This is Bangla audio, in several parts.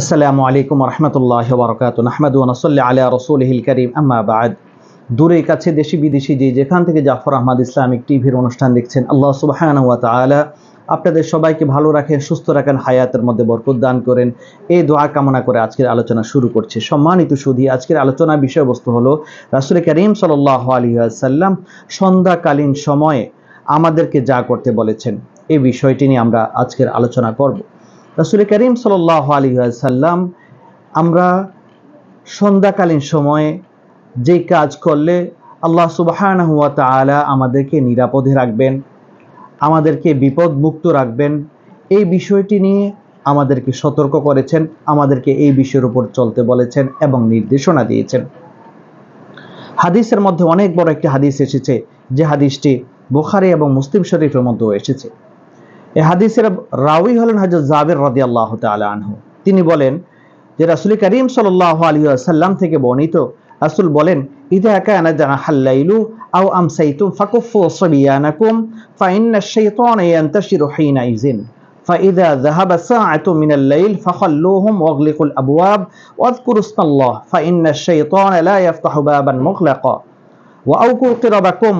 আসসালামু আলাইকুম রহমতুল্লাহ বরকাত নাহমাদু নসল্লি আলা রসুলহিল করিম, আম্মা বাদ। দূরে কাছে, দেশি বিদেশি যে যেখান থেকে জাফর আহমদ ইসলামিক টিভির অনুষ্ঠান দেখছেন, আল্লাহ সুবাহান ওয়া আপনাদের সবাইকে ভালো রাখেন, সুস্থ রাখেন, হায়াতের মধ্যে বরকত দান করেন। এই দোয়া কামনা করে আজকের আলোচনা শুরু করছে। সম্মানিত সুধী, আজকের আলোচনা বিষয়বস্তু হলো, রাসুল করিম সাল্লাহ আলী সাল্লাম সন্ধ্যাকালীন সময়ে আমাদেরকে যা করতে বলেছেন, এই বিষয়টি নিয়ে আমরা আজকের আলোচনা করব। রাসুল করিম সাল্লাহ আলী সাল্লাম আমরা সন্ধ্যাকালীন সময়ে যে কাজ করলে আল্লাহ সুবাহান হুয়া তালা আমাদেরকে নিরাপদে রাখবেন, আমাদেরকে বিপদ মুক্ত রাখবেন। এই বিষয়টি নিয়ে আমাদেরকে সতর্ক করেছেন, আমাদেরকে এই বিষয়ের উপর চলতে বলেছেন এবং নির্দেশনা দিয়েছেন। হাদিসের মধ্যে অনেক বড় একটি হাদিস এসেছে, যে হাদিসটি বুখারি এবং মুসলিম শরীফের মধ্যেও এসেছে। এই হাদিসের রাউই হলেন হজরত জাবির রাদি আল্লাহ আনহু তিনি বলেন যে রাসুল করিম সাল্লাহ আলী সাল্লাম থেকে বর্ণিত রাসুল বলেন ইদা কানা জানা হাল্লাইলু আও আমসাইতুম ফাকুফু সাবিয়ানাকুম ফাইন্না আশ-শাইতানা ইয়ান্তাশিরু হিনা ইযিন فإذا ذهب ساعة من الليل فخلوهم واغلقوا الأبواب واذكروا اسم الله فإن الشيطان لا يفتح بابا مغلقا ওয়াউকু কিরাবাকুম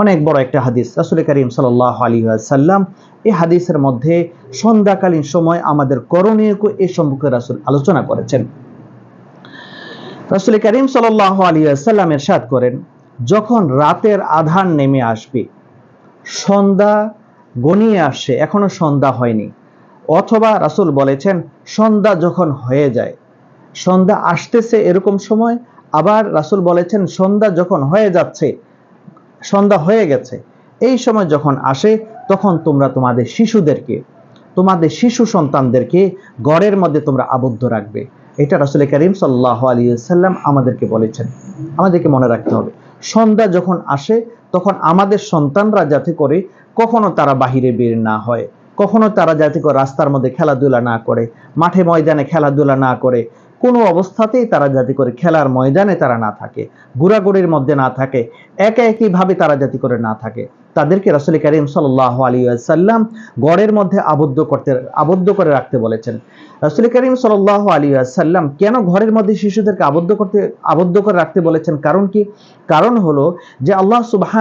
অনেক বড় একটা হাদিস। রাসুল করিম সাল্লাহ আলী সাল্লাম এই হাদিসের মধ্যে সন্ধ্যাকালীন সময় আমাদের করণীয় এ সম্পর্কে রাসুল আলোচনা করেছেন। রাসুল করিম সাল্লাহ আলী সাল্লাম এরশাদ করেন, যখন রাতের আধান নেমে আসবে, সন্ধ্যা গনিয়ে আসছে এখনও সন্ধ্যা হয়নি। অথবা রাসুল বলেছেন, সন্ধ্যা যখন হয়ে যায়। সন্ধ্যা আসতেছে এরকম সময়, আবার রাসুল বলেছেন, সন্ধ্যা যখন হয়ে যাচ্ছে, সন্ধ্যা হয়ে গেছে, এই সময় যখন আসে, তখন তোমরা তোমাদের শিশুদেরকে, তোমাদের শিশু সন্তানদেরকে ঘরের মধ্যে তোমরা আবদ্ধ রাখবে। এটা রাসুল করিম সাল্লাহ আলী সাল্লাম আমাদেরকে বলেছেন। আমাদেরকে মনে রাখতে হবে। সন্ধ্যা যখন আসে, তখন আমাদের সন্তানরা যাতে করে কখনো তারা বাহিরে বের না হয়, কখনো তারা যাতে করে রাস্তার মধ্যে খেলাধুলা না করে, মাঠে ময়দানে খেলাধুলা না করে, কোনো অবস্থাতেই তারা যাতে করে খেলার ময়দানে তারা না থাকে, ঘোরাঘুরির মধ্যে না থাকে, একে একইভাবে তারা যাতে করে না থাকে। তাদেরকে রাসুল করিম সাল্লাহ আলী সাল্লাম গড়ের মধ্যে আবদ্ধ করতে, আবদ্ধ করে রাখতে বলেছেন। রাসুল করিম সাল্লাহ আলী সাল্লাম কেন ঘরের মধ্যে শিশুদেরকে আবদ্ধ করতে, আবদ্ধ করে রাখতে বলেছেন? কারণ কি? কারণ হলো যে আল্লাহ সুবাহ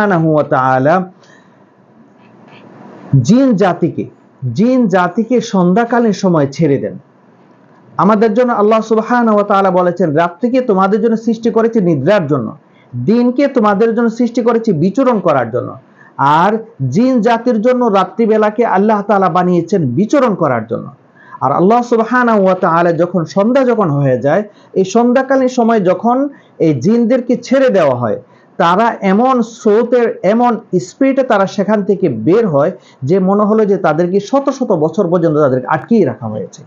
জিন জাতিকে জিন জাতিকে সন্ধ্যাকালীন সময় ছেড়ে দেন। আমাদের জন্য আল্লাহ সুবহান ওয়া তাআলা বলেছেন, রাত্রিকে তোমাদের জন্য সৃষ্টি করেছি নিদ্রার জন্য, দিনকে তোমাদের জন্য সৃষ্টি করেছি বিচরণ করার জন্য, আর জিন জাতির জন্য রাত্রিবেলাকে আল্লাহ তাআলা বানিয়েছেন বিচরণ করার জন্য। আর আল্লাহ সুবহান ওয়া যখন সন্ধ্যা যখন হয়ে যায়, এই সন্ধ্যাকালীন সময় যখন এই জিনদেরকে ছেড়ে দেওয়া হয় তারা এমন স্রোতের, এমন স্পিডে তারা সেখান থেকে বের হয় যে মনে হলো যে তাদেরকে শত শত বছর পর্যন্ত তাদেরকে আটকিয়ে রাখা হয়েছে।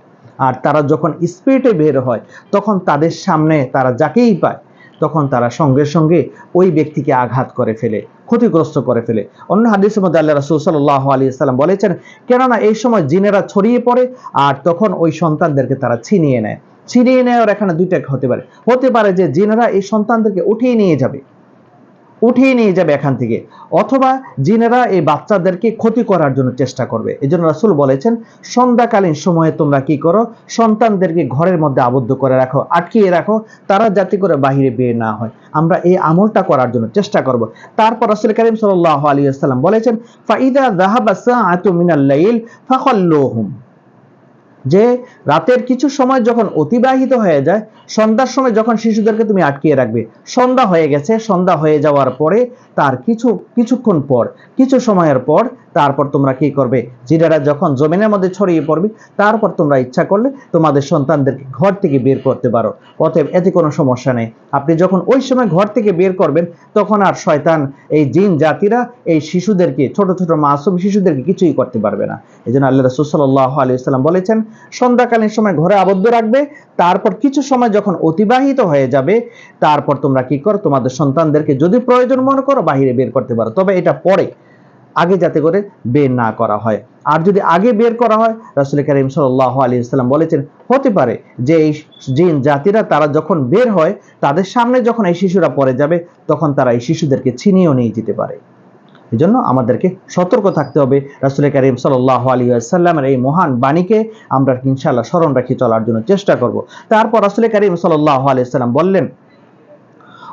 আর তারা যখন স্পিডে বের হয়, তখন তাদের সামনে তারা যাকেই পায়, তখন তারা সঙ্গে সঙ্গে ওই ব্যক্তিকে আঘাত করে ফেলে, ক্ষতিগ্রস্ত করে ফেলে। অন্য হাদিসের মধ্যে আল্লাহ রাসুল সাল্লাহ আলী সাল্লাম বলেছেন, কেননা এই সময় জিনেরা ছড়িয়ে পড়ে আর তখন ওই সন্তানদেরকে তারা ছিনিয়ে নেয়। ছিনিয়ে নেওয়ার এখানে দুইটা হতে পারে। হতে পারে যে জিনেরা এই সন্তানদেরকে উঠিয়ে নিয়ে যাবে। উঠিয়ে নিয়ে যাবে এখান থেকে। অথবা জিনেরা এই বাচ্চাদেরকে ক্ষতি করার জন্য চেষ্টা করবে। এই জন্য রাসুল বলেছেন, সন্ধ্যাকালীন সময়ে তোমরা কি করো? সন্তানদেরকে ঘরের মধ্যে আবদ্ধ করে রাখো, আটকিয়ে রাখো, তারা যাতে করে বাহিরে বের না হয়। আমরা এই আমলটা করার জন্য চেষ্টা করব। তারপর রাসুল করিম সাল্লাহ আলী আসসালাম বলেছেন, ফাইদা দাহাবা সাআতু মিনাল লাইল ফাখাল্লুহুম। যে রাতের কিছু সময় যখন অতিবাহিত হয়ে যায়, সন্ধ্যার সময় যখন শিশুদেরকে তুমি আটকিয়ে রাখবে, সন্ধ্যা হয়ে গেছে, সন্ধ্যা হয়ে যাওয়ার পরে তার কিছু, কিছুক্ষণ পর, কিছু সময়ের পর তারপর তোমরা কি করবে? জিরারা যখন জমিনের মধ্যে ছড়িয়ে পড়বে, তারপর তোমরা ইচ্ছা করলে তোমাদের সন্তানদেরকে ঘর থেকে বের করতে পারো। অতএব এতে কোনো সমস্যা নেই। আপনি যখন ওই সময় ঘর থেকে বের করবেন, তখন আর শয়তান, এই জিন জাতিরা, এই শিশুদেরকে, ছোট ছোট মাসুম শিশুদেরকে কিছুই করতে পারবে না। এই জন্য আল্লাহ রসুল সাল্লাহ আলিয়াল্লাম বলেছেন, সন্ধ্যাকালীন সময় ঘরে আবদ্ধ রাখবে, তারপর কিছু সময় যখন অতিবাহিত হয়ে যাবে, তারপর তোমরা কি করো? তোমাদের সন্তানদেরকে যদি প্রয়োজন মনে করো, বাহিরে বের করতে পারো। তবে এটা পরে। আগে যাতে করে বের না করা হয়। আর যদি আগে বের করা হয়, রাসুল করিম সাল্লাহ আলী সাল্লাম বলেছেন, হতে পারে যে এই জিন জাতিরা তারা যখন বের হয়, তাদের সামনে যখন এই শিশুরা পড়ে যাবে, তখন তারা এই শিশুদেরকে ছিনিয়েও নিয়ে যেতে পারে। এই জন্য আমাদেরকে সতর্ক থাকতে হবে রাসুল করিম সাল্লাহ আলী সাল্লামের এই মহান বাণীকে আমরা ইনশাল্লাহ স্মরণ রাখি চলার জন্য চেষ্টা করব। তারপর রাসুল করিম সাল্লাহ আলি সাল্লাম বললেন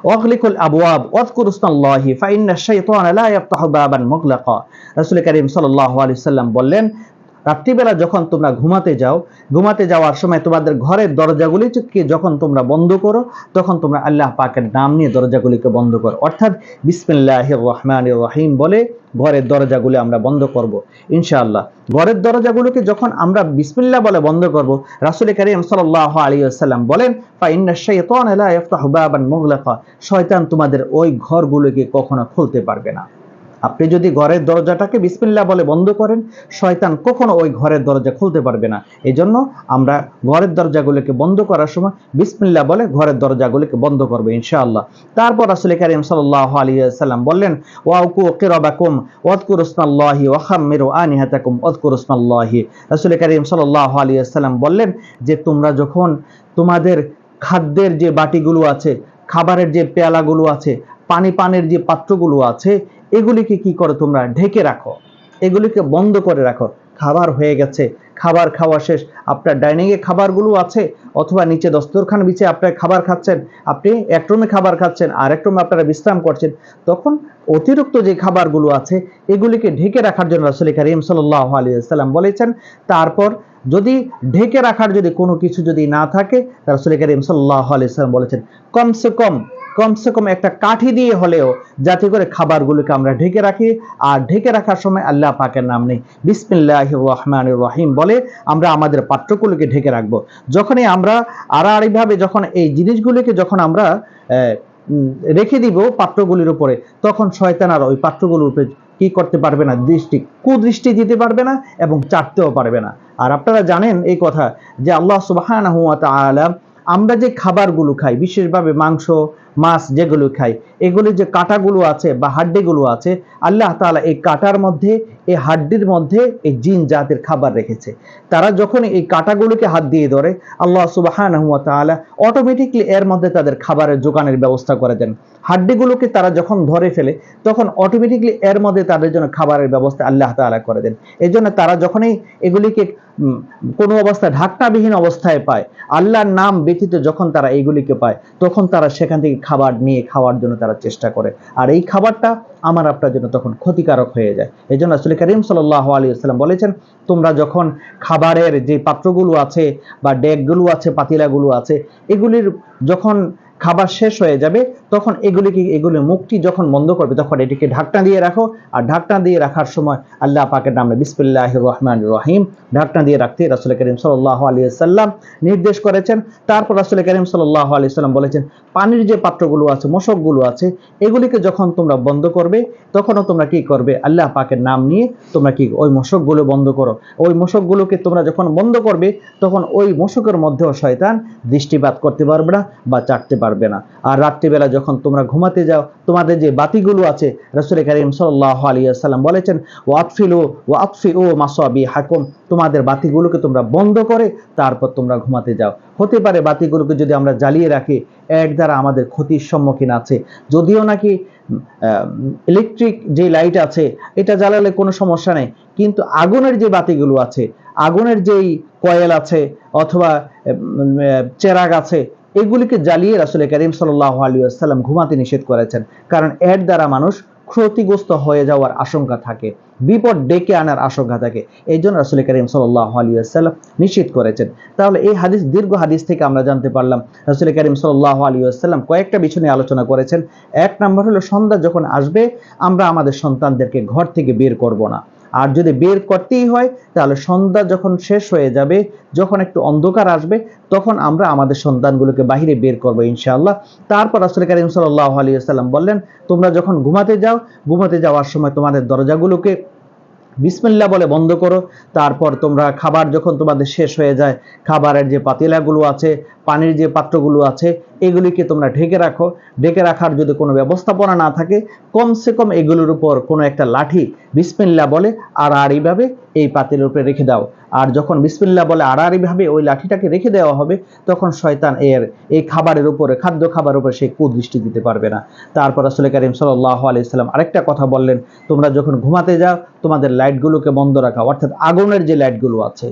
ওয়াগলিকুল আবওয়াব ওয়াজকুর ইসমাল্লাহি ফাইন্না শাইতানা লা ইয়াফতাহু বাবান মুগলাকা রাসূল করিম সাল্লাল্লাহু আলাইহি সাল্লাম বললেন রাত্রিবেলা যখন তোমরা ঘুমাতে যাও, ঘুমাতে যাওয়ার সময় তোমাদের ঘরের দরজাগুলিকে যখন তোমরা বন্ধ করো, তখন তোমরা আল্লাহ পাকের নাম নিয়ে দরজাগুলিকে বন্ধ করো। অর্থাৎ বিসমিল্লাহ রহমান রহিম বলে ঘরের দরজাগুলি আমরা বন্ধ করব। ইনশাআল্লাহ। ঘরের দরজাগুলোকে যখন আমরা বিসমিল্লাহ বলে বন্ধ করব, রাসূল করিম সাল্লাল্লাহু আলাইহি ওয়াসাল্লাম বলেন শয়তান তোমাদের ওই ঘরগুলোকে কখনো খুলতে পারবে না। আপনি যদি ঘরের দরজাটাকে বিসমিল্লাহ বলে বন্ধ করেন, শয়তান কখনো ওই ঘরের দরজা খুলতে পারবে না। এই জন্য আমরা ঘরের দরজাগুলোকে বন্ধ করার সময় বিসমিল্লাহ বলে ঘরের দরজাগুলোকে বন্ধ করব, ইনশাআল্লাহ। তারপর রাসূল করিম সাল্লাল্লাহু আলাইহি সাল্লাম বললেন, ওয়াউকু কিরাবাকুম ওয়াদকুরু ইসমাল্লাহি ওয়া খাম্মিরু আনিহাতাকুম ওয়াদকুরু ইসমাল্লাহি। রাসূল করিম সাল্লাল্লাহু আলাইহি সাল্লাম বললেন যে, তোমরা যখন তোমাদের খাদ্যের যে বাটিগুলো আছে, খাবারের যে পেয়ালাগুলো আছে, পানি পানের যে পাত্রগুলো আছে এগুলিকে কি করো তোমরা? ঢেকে রাখো। এগুলিকে বন্ধ করে রাখো। খাবার হয়ে গেছে। খাবার খাওয়া শেষ। আপনার ডাইনিং এ খাবারগুলো আছে? অথবা নিচে দস্তরখান বিছে আপনার খাবার খাচ্ছেন। আপনি এক রুমে খাবার খাচ্ছেন আর এক রুমে আপনারা বিশ্রাম করছেন। তখন অতিরিক্ত যে খাবারগুলো আছে, এগুলিকে ঢেকে রাখার জন্য রাসূল করিম সাল্লাল্লাহু আলাইহি সাল্লাম বলেছেন, তারপর যদি ঢেকে রাখার যদি কোনো কিছু যদি না থাকে, রাসূল করিম সাল্লাল্লাহু আলাইহি সাল্লাম বলেছেন, কমসে কম কমসে কম একটা কাঠি দিয়ে হলেও যাতে করে খাবারগুলোকে আমরা ঢেকে রাখি। আর ঢেকে রাখার সময় আল্লাহ পাকের নাম নেই। বিসমিল্লাহ রহমান রহিম বলে আমরা আমাদের পাত্রগুলোকে ঢেকে রাখব। যখনই আমরা আড়াআড়িভাবে যখন এই জিনিসগুলিকে যখন আমরা রেখে দিব পাত্রগুলির উপরে, তখন শয়তান আর ওই পাত্রগুলোর উপরে কি করতে পারবে না, দৃষ্টি, কুদৃষ্টি দিতে পারবে না এবং চাটতেও পারবে না। আর আপনারা জানেন এই কথা যে আল্লাহ তাআলা আমরা যে খাবারগুলো খাই, বিশেষভাবে মাংস মাছ যেগুলো খাই, এগুলি যে কাঁটাগুলো আছে বা হাড্ডিগুলো আছে, আল্লাহ তাআলা এই কাঁটার মধ্যে, এই হাড্ডির মধ্যে এই জিন জাতের খাবার রেখেছে। তারা যখন এই কাঁটাগুলোকে হাত দিয়ে ধরে, আল্লাহ তাআলা অটোমেটিকলি এর মধ্যে তাদের খাবারের যোগানের ব্যবস্থা করে দেন। হাড্ডিগুলোকে তারা যখন ধরে ফেলে, তখন অটোমেটিকলি এর মধ্যে তাদের জন্য খাবারের ব্যবস্থা আল্লাহ তাআলা করে দেন। এই জন্য তারা যখনই এগুলিকে কোনো অবস্থায় ঢাকনাবিহীন অবস্থায় পায়, আল্লাহর নাম ব্যতীত যখন তারা এইগুলিকে পায়, তখন তারা সেখান থেকে খাবার নিয়ে খাওয়ার জন্য তারা চেষ্টা করে। আর এই খাবারটা আমার আপনার জন্য তখন ক্ষতিকারক হয়ে যায়। এই জন্য আসলে করিম সাল্লাহ আলী আসসালাম বলেছেন, তোমরা যখন খাবারের যে পাত্রগুলো আছে বা ডেকগুলো আছে, পাতিলাগুলো আছে, এগুলির যখন খাবার শেষ হয়ে যাবে তখন এগুলিকে এগুলির মুখটি যখন বন্ধ করবে, তখন এটিকে ঢাকনা দিয়ে রাখো। আর ঢাকনা দিয়ে রাখার সময় আল্লাহ পাকের নামে বিসমিল্লাহ রহমান রহিম ঢাকনা দিয়ে রাখতে রাসুল করিম সাল্লাহ আলী সাল্লাম নির্দেশ করেছেন। তারপর রাসুল করিম সাল্লাহ আলী সাল্লাম বলেছেন, পানির যে পাত্রগুলো আছে, মশকগুলো আছে, এগুলিকে যখন তোমরা বন্ধ করবে, তখনও তোমরা কি করবে? আল্লাহ পাকের নাম নিয়ে তোমরা কি ওই মশকগুলো বন্ধ করো। ওই মশকগুলোকে তোমরা যখন বন্ধ করবে, তখন ওই মশকের মধ্যেও শয়তান দৃষ্টিপাত করতে পারবে না বা চাটতে পারবে না। আর রাত্রিবেলা যখন তোমরা ঘুমাতে যাও, তোমাদের যে বাতিগুলো আছে, রসুল করিম সাল্লাহ আলিয়া সাল্লাম বলেছেন ও আতফিলু ও আতফি ও মাসাবি হাকুম তোমাদের বাতিগুলোকে তোমরা বন্ধ করে, তারপর তোমরা ঘুমাতে যাও। হতে পারে বাতিগুলোকে যদি আমরা জ্বালিয়ে রাখি, এর দ্বারা আমাদের ক্ষতির সম্মুখীন আছে। যদিও নাকি ইলেকট্রিক যে লাইট আছে, এটা জ্বালালে কোনো সমস্যা নেই। কিন্তু আগুনের যে বাতিগুলো আছে, আগুনের যেই কয়েল আছে, অথবা চেরাগ আছে এগুলিকে জ্বালিয়ে রাসুল করিম সাল্লাহ আলী আসসালাম ঘুমাতে নিষেধ করেছেন। কারণ এর দ্বারা মানুষ ক্ষতিগ্রস্ত হয়ে যাওয়ার আশঙ্কা থাকে, বিপদ ডেকে আনার আশঙ্কা থাকে। এই জন্য রাসুল করিম সাল্লাহ আলী আসসালাম নিষেধ করেছেন। তাহলে এই হাদিস, দীর্ঘ হাদিস থেকে আমরা জানতে পারলাম, রাসুল করিম সাল্লাহ আলী আসসালাম কয়েকটা বিষয় আলোচনা করেছেন। এক নম্বর হলো, সন্ধ্যা যখন আসবে, আমরা আমাদের সন্তানদেরকে ঘর থেকে বের করব না। আর যদি বের করতেই হয়, তাহলে সন্ধ্যা যখন শেষ হয়ে যাবে, যখন একটু অন্ধকার আসবে, তখন আমরা আমাদের সন্তানগুলোকে বাহিরে বের করব ইনশাআল্লাহ। তারপর রাসুল করিম সাল্লাহ আলী সাল্লাম বললেন, তোমরা যখন ঘুমাতে যাও, ঘুমাতে যাওয়ার সময় তোমাদের দরজাগুলোকে বিসমিল্লা বলে বন্ধ করো। তারপর তোমরা খাবার যখন তোমাদের শেষ হয়ে যায়, খাবারের যে পাতিলাগুলো আছে পানির যে পাত্রগুলো আছে, এগুলিকে তোমরা ঢেকে রাখো। ঢেকে রাখার যদি কোনো ব্যবস্থাপনা না থাকে, কমসে কম এগুলোর উপর কোনো একটা লাঠি বিসমিল্লা বলে আড়াআড়িভাবে এই পাতিলের উপরে রেখে দাও। আর যখন বিসমিল্লা বলে আড়াআড়িভাবে ওই লাঠিটাকে রেখে দেওয়া হবে, তখন শয়তান এর এই খাবারের উপরে, খাদ্য খাবার উপরে সে কুদৃষ্টি দিতে পারবে না। তারপর আসলে করিম সাল্লাহ আলাইসাল্লাম আরেকটা কথা বললেন, তোমরা যখন ঘুমাতে যাও, তোমাদের লাইটগুলোকে বন্ধ রাখা, অর্থাৎ আগুনের যে লাইটগুলো আছে,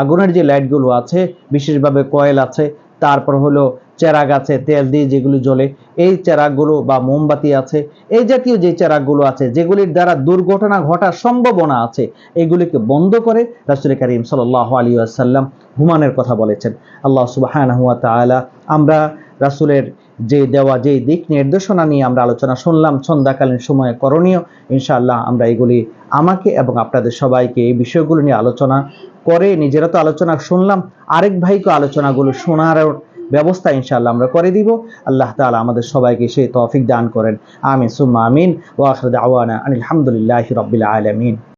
আগুনের যে লাইটগুলো আছে, বিশেষভাবে কয়েল আছে তারপর হলো চেরা গাছে তেল দিয়ে যেগুলো জ্বলে, এই চেরাগুলো বা মোমবাতি আছে, এই জাতীয় যে চেরাগুলো আছে, যেগুলির দ্বারা দুর্ঘটনা ঘটার সম্ভাবনা আছে, এগুলিকে বন্ধ করে রাসুল করিম সাল্লাহ আলী আসাল্লাম হুমানের কথা বলেছেন। আল্লাহ সুবাহ আমরা রাসুলের যে দেওয়া যে দিক নির্দেশনা নিয়ে আমরা আলোচনা শুনলাম সন্ধ্যাকালীন সময়ে করণীয়। ইনশাআল্লাহ আমরা এগুলি আমাকে এবং আপনাদের সবাইকে এই বিষয়গুলো নিয়ে আলোচনা করে, নিজেরা তো আলোচনা শুনলাম, আরেক ভাইকে আলোচনাগুলো শোনার ব্যবস্থা ইনশাআল্লাহ আমরা করে দিব। আল্লাহ তাআলা আমাদের সবাইকে সেই তৌফিক দান করেন। আমিন, সুম্মা আমিন, ওয়া আখির দাওয়ানা আনিল হামদুলিল্লাহি রাব্বিল আলামিন।